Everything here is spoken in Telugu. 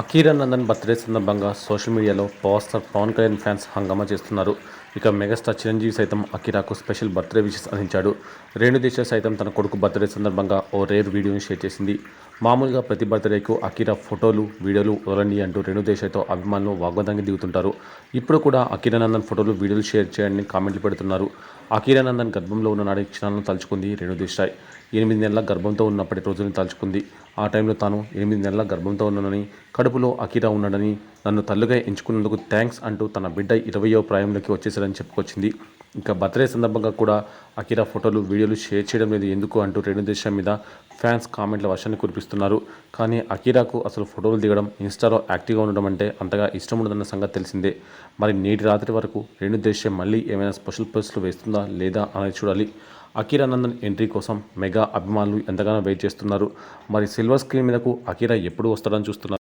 అకీరా నందన్ బర్త్డే సందర్భంగా సోషల్ మీడియాలో power star Pawan Kalyan fans హంగామా చేస్తున్నారు. ఇక మెగాస్టార్ చిరంజీవి సైతం అకీరాకు స్పెషల్ బర్త్డే విషెస్ అందించాడు. రేణు దేశ సైతం తన కొడుకు బర్త్డే సందర్భంగా ఓ రేర్ వీడియోని షేర్ చేసింది. మామూలుగా ప్రతి బర్త్డేకు అకిరా ఫోటోలు వీడియోలు వదలండి అంటూ రేణు దేశాయ్తో అభిమానులు వాగ్వాదంగా దిగుతుంటారు. ఇప్పుడు కూడా అకీరా నందన్ ఫోటోలు వీడియోలు షేర్ చేయండి కామెంట్లు పెడుతున్నారు. అకీరా నందన్ గర్భంలో ఉన్న నాటి క్షణాలను తలుచుకుంది రేణు దేశాయ్ ఎనిమిది నెలల గర్భంతో ఉన్నప్పటి రోజుని తలుచుకుంది. ఆ టైంలో తాను ఎనిమిది నెలల గర్భంతో ఉన్నానని కడుపులో అకిరా ఉన్నాడని నన్ను తల్లుగా ఎంచుకున్నందుకు థ్యాంక్స్ అంటూ తన బిడ్డ ఇరవయో ప్రాయంలోకి వచ్చేసారని చెప్పుకొచ్చింది. ఇంకా బర్త్డే సందర్భంగా కూడా అకిరా ఫోటోలు వీడియోలు షేర్ చేయడం లేదు. ఎందుకు అంటూ రెండు దేశం మీద ఫ్యాన్స్ కామెంట్ల వర్షాన్ని కురిపిస్తున్నారు. కానీ అకిరాకు అసలు ఫోటోలు దిగడం ఇన్స్టాలో యాక్టివ్గా ఉండడం అంటే అంతగా ఇష్టం ఉండదన్న సంగతి తెలిసిందే. మరి నేటి రాత్రి వరకు రెండు దేశం మళ్ళీ ఏమైనా స్పెషల్ పోస్టులు వేస్తుందా లేదా అనేది చూడాలి. అకీరా నందన్ ఎంట్రీ కోసం మెగా అభిమానులు ఎంతగానో వెయిట్ చేస్తున్నారు. మరి సిల్వర్ స్క్రీన్ మీదకు అకీరా ఎప్పుడు వస్తాడని చూస్తున్నారు?